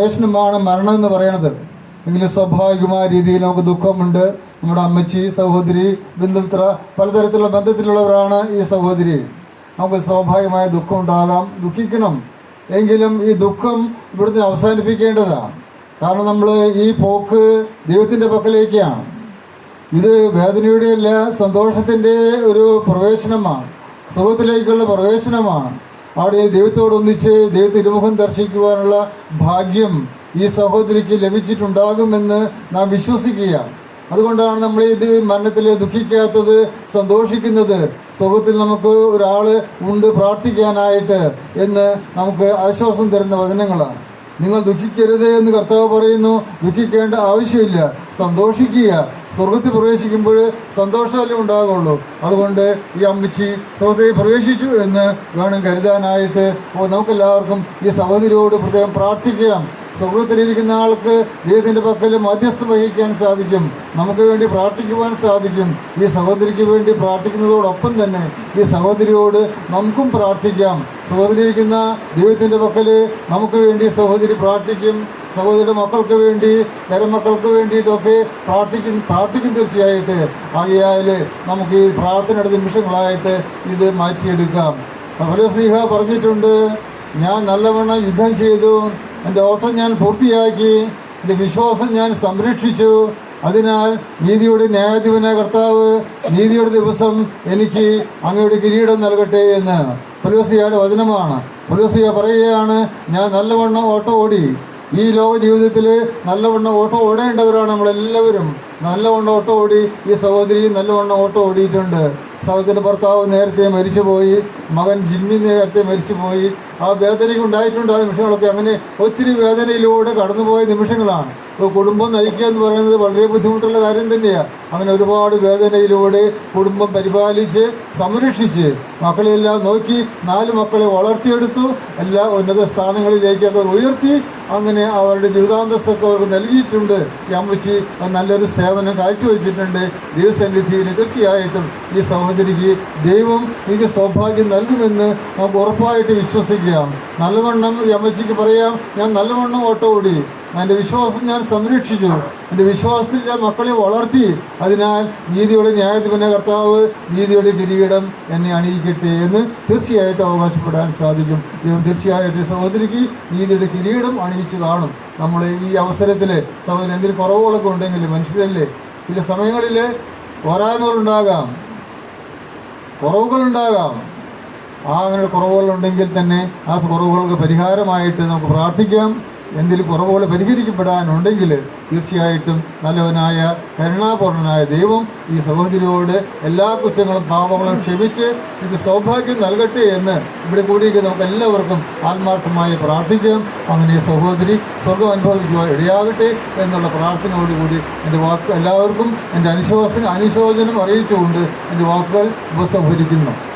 പ്രവേശനമാണ് മരണം എന്ന് പറയണത്. എങ്കിലും സ്വാഭാവികമായ രീതിയിൽ നമുക്ക് ദുഃഖമുണ്ട്. നമ്മുടെ അമ്മച്ചി സഹോദരി ബന്ധുമിത്ര പലതരത്തിലുള്ള ബന്ധത്തിലുള്ളവരാണ് ഈ സഹോദരി. നമുക്ക് സ്വാഭാവികമായ ദുഃഖം ഉണ്ടാകാം ദുഃഖിക്കണം. എങ്കിലും ഈ ദുഃഖം ഇവിടുത്തെ അവസാനിപ്പിക്കേണ്ടതാണ്. കാരണം നമ്മൾ ഈ പോക്ക് ദൈവത്തിന്റെ പക്കലേക്കാണ്. ഇത് വേദനയുടെയല്ല സന്തോഷത്തിന്റെ ഒരു പ്രവേശനമാണ്. സുഖത്തിലേക്കുള്ള പ്രവേശനമാണ്. അവിടെ ദൈവത്തോടൊന്നിച്ച് ദൈവത്തെ മുഖം ദർശിക്കുവാനുള്ള ഭാഗ്യം ഈ സഹോദരിക്ക് ലഭിച്ചിട്ടുണ്ടാകുമെന്ന് നാം വിശ്വസിക്കുകയാണ്. അതുകൊണ്ടാണ് നമ്മൾ ഇത് മരണത്തിൽ ദുഃഖിക്കാത്തത് സന്തോഷിക്കുന്നത്. സ്വർഗത്തിൽ നമുക്ക് ഒരാൾ ഉണ്ട് പ്രാർത്ഥിക്കാനായിട്ട് എന്ന് നമുക്ക് ആശ്വാസം തരുന്ന വചനങ്ങളാണ്. നിങ്ങൾ ദുഃഖിക്കരുത് എന്ന് കർത്താവ് പറയുന്നു. ദുഃഖിക്കേണ്ട ആവശ്യമില്ല. സന്തോഷിക്കുക. സ്വർഗത്തിൽ പ്രവേശിക്കുമ്പോൾ സന്തോഷമല്ലേ ഉണ്ടാകുള്ളൂ അതുകൊണ്ട് ഈ അമ്മച്ചി സ്വർഗത്തിൽ പ്രവേശിച്ചു എന്ന് വേണം കരുതാനായിട്ട്. നമുക്കെല്ലാവർക്കും ഈ സഹോദരിയോട് പ്രത്യേകം പ്രാർത്ഥിക്കാം. സ്വർഗത്തിലിരിക്കുന്ന ആൾക്ക് ദൈവത്തിന്റെ പക്കൽ മധ്യസ്ഥ വഹിക്കാൻ സാധിക്കും. നമുക്ക് വേണ്ടി പ്രാർത്ഥിക്കുവാൻ സാധിക്കും. ഈ സഹോദരിക്ക് വേണ്ടി പ്രാർത്ഥിക്കുന്നതോടൊപ്പം തന്നെ ഈ സഹോദരിയോട് നമുക്കും പ്രാർത്ഥിക്കാം. സഹോദരിയിരിക്കുന്ന ദൈവത്തിന്റെ പക്കൽ നമുക്ക് വേണ്ടി സഹോദരി പ്രാർത്ഥിക്കും. സഹോദരിയുടെ മക്കൾക്ക് വേണ്ടി കരമക്കൾക്ക് വേണ്ടിയിട്ടൊക്കെ പ്രാർത്ഥിക്കും പ്രാർത്ഥിക്കും തീർച്ചയായിട്ട്. ആകയാൽ നമുക്ക് ഈ പ്രാർത്ഥനയുടെ നിമിഷങ്ങളായിട്ട് ഇത് മാറ്റിയെടുക്കാം. ശ്രീഹ പറഞ്ഞിട്ടുണ്ട് ഞാൻ നല്ലവണ്ണം യുദ്ധം ചെയ്തു എന്റെ ഓട്ടം ഞാൻ പൂർത്തിയാക്കി എന്റെ വിശ്വാസം ഞാൻ സംരക്ഷിച്ചു. അതിനാൽ നീതിയുടെ ന്യായാധിപന കർത്താവ് നീതിയുടെ ദിവസം എനിക്ക് അങ്ങയുടെ കിരീടം നൽകട്ടെ എന്ന്. പുലോസിയയുടെ വചനമാണ്. പുലോസിയ പറയുകയാണ് ഞാൻ നല്ലവണ്ണം ഓട്ടം ഓടി. ഈ ലോക ജീവിതത്തിൽ നല്ലവണ്ണം ഓട്ടം ഓടേണ്ടവരാണ് നമ്മളെല്ലാവരും. നല്ലവണ്ണം ഓട്ടം ഓടി ഈ സഹോദരി നല്ലവണ്ണം ഓട്ടം ഓടിയിട്ടുണ്ട് സഹോദര ഭർത്താവ് നേരത്തെ മരിച്ചുപോയി. മകൻ ജിമ്മി നേരത്തെ മരിച്ചുപോയി. ആ വേദനയ്ക്ക് ഉണ്ടായിട്ടുണ്ട്. ആ നിമിഷങ്ങളൊക്കെ അങ്ങനെ ഒത്തിരി വേദനയിലൂടെ കടന്നുപോയ നിമിഷങ്ങളാണ്. ഇപ്പോൾ കുടുംബം നയിക്കുക എന്ന് പറയുന്നത് വളരെ ബുദ്ധിമുട്ടുള്ള കാര്യം തന്നെയാണ് അങ്ങനെ ഒരുപാട് വേദനയിലൂടെ കുടുംബം പരിപാലിച്ച് സംരക്ഷിച്ച് മക്കളെല്ലാം നോക്കി നാല് മക്കളെ വളർത്തിയെടുത്തു. എല്ലാ ഉന്നത സ്ഥാനങ്ങളിലേക്കൊക്കെ ഉയർത്തി അങ്ങനെ അവരുടെ ജീവിതാന്തസ്സൊക്കെ അവർക്ക് നൽകിയിട്ടുണ്ട്. അമ്മച്ചി നല്ലൊരു സേവനം കാഴ്ചവെച്ചിട്ടുണ്ട്. ദൈവസന്നിധിയിൽ തീർച്ചയായിട്ടും ഈ സഹോദരിക്ക് ദൈവം എനിക്ക് സൗഭാഗ്യം നൽകുമെന്ന് നമുക്ക് ഉറപ്പായിട്ട് വിശ്വസിക്കാം. നല്ലവണ്ണം ഈ അമ്മച്ചിക്ക് പറയാം. ഞാൻ നല്ലവണ്ണം ഓട്ടോ ഓടി എന്റെ വിശ്വാസം ഞാൻ സംരക്ഷിച്ചു. എന്റെ വിശ്വാസത്തിൽ ഞാൻ മക്കളെ വളർത്തി. അതിനാൽ നീതിയുടെ ന്യായാധിപന കർത്താവ് നീതിയുടെ കിരീടം എന്നെ അണിയിക്കട്ടെ എന്ന് തീർച്ചയായിട്ടും അവകാശപ്പെടാൻ സാധിക്കും. ദൈവം തീർച്ചയായിട്ടും സഹോദരിക്ക് നീതിയുടെ കിരീടം അണിയിച്ച് കാണും. നമ്മൾ ഈ അവസരത്തിൽ സഹോദരൻ എന്തിനു കുറവുകളൊക്കെ ഉണ്ടെങ്കിൽ മനുഷ്യരല്ലേ? ചില സമയങ്ങളിൽ പോരായ്മകളുണ്ടാകാം കുറവുകളുണ്ടാകാം. ആ അങ്ങനെ കുറവുകളുണ്ടെങ്കിൽ തന്നെ ആ കുറവുകൾക്ക് പരിഹാരമായിട്ട് നമുക്ക് പ്രാർത്ഥിക്കാം. എന്തെങ്കിലും കുറവുകൾ പരിഹരിക്കപ്പെടാനുണ്ടെങ്കിൽ തീർച്ചയായിട്ടും നല്ലവനായ കരുണാപൂർണനായ ദൈവം ഈ സഹോദരിയോട് എല്ലാ കുറ്റങ്ങളും പാപങ്ങളും ക്ഷമിച്ച് ഇത് സൗഭാഗ്യം നൽകട്ടെ എന്ന് ഇവിടെ കൂടിയിരിക്കുന്ന നമുക്ക് എല്ലാവർക്കും ആത്മാർത്ഥമായി പ്രാർത്ഥിക്കാം. അങ്ങനെ സഹോദരി സ്വർഗം അനുഭവിക്കുവാൻ ഇടയാകട്ടെ എന്നുള്ള പ്രാർത്ഥനയോടുകൂടി എന്റെ വാക്ക് എല്ലാവർക്കും എന്റെ അനുശോചന അനുശോചനം അറിയിച്ചുകൊണ്ട് എന്റെ വാക്കുകൾ ഉപസംഹരിക്കുന്നു.